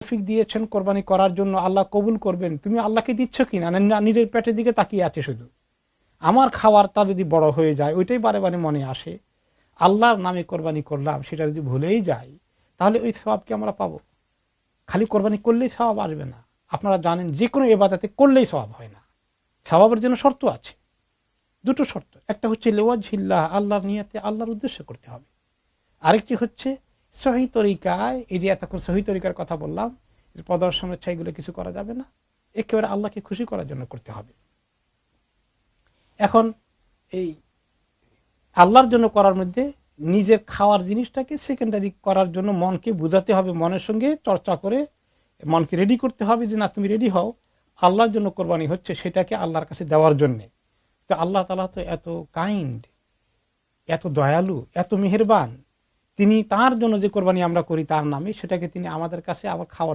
তৌফিক দিয়েছেন কোরবানি করার জন্য আল্লাহ কবুল করবেন। তুমি আল্লাহকে দিচ্ছ কিনা? না নিজের পেটের দিকে তাকিয়ে আছে শুধু। আমার খাওয়ারটা যদি বড় হয়ে যায়, ওইটাই বারে বারে মনে আসে। আল্লাহর নামে কোরবানি করলাম, সেটা যদি ভুলেই যাই, তাহলে ওই স্বভাবকে আমরা পাবো? খালি কোরবানি করলেই স্বভাব আসবে না। আপনারা জানেন যে কোনো এবাদাতে করলেই স্বভাব হয় না। স্বভাবের জন্য শর্ত আছে। দুটো শর্ত। একটা হচ্ছে লেওয়াজ হিল্লাহ আল্লাহর নিয়াতে আল্লাহর উদ্দেশ্য করতে হবে। আরেকটি হচ্ছে সহি তরিকায়, এই যে এতক্ষণ সহি তরিকার কথা বললাম প্রদর্শন হচ্ছে এগুলো কিছু করা যাবে না। একেবারে আল্লাহকে খুশি করার জন্য করতে হবে। এখন এই আল্লাহর জন্য করার মধ্যে নিজের খাওয়ার জিনিসটাকে সেকেন্ডারি করার জন্য মনকে বুঝাতে হবে, মনের সঙ্গে চর্চা করে, মনকে রেডি করতে হবে যে, না, তুমি রেডি হও। আল্লাহর জন্য কোরবানি হচ্ছে সেটাকে আল্লাহর কাছে দেওয়ার জন্য। তো আল্লাহ তালা তো এত কাইন্ড এত দয়ালু, এত মেহেরবান। তিনি তার জন্য যে কোরবানি আমরা করি তার নামে, সেটাকে তিনি আমাদের কাছে আবার খাওয়ার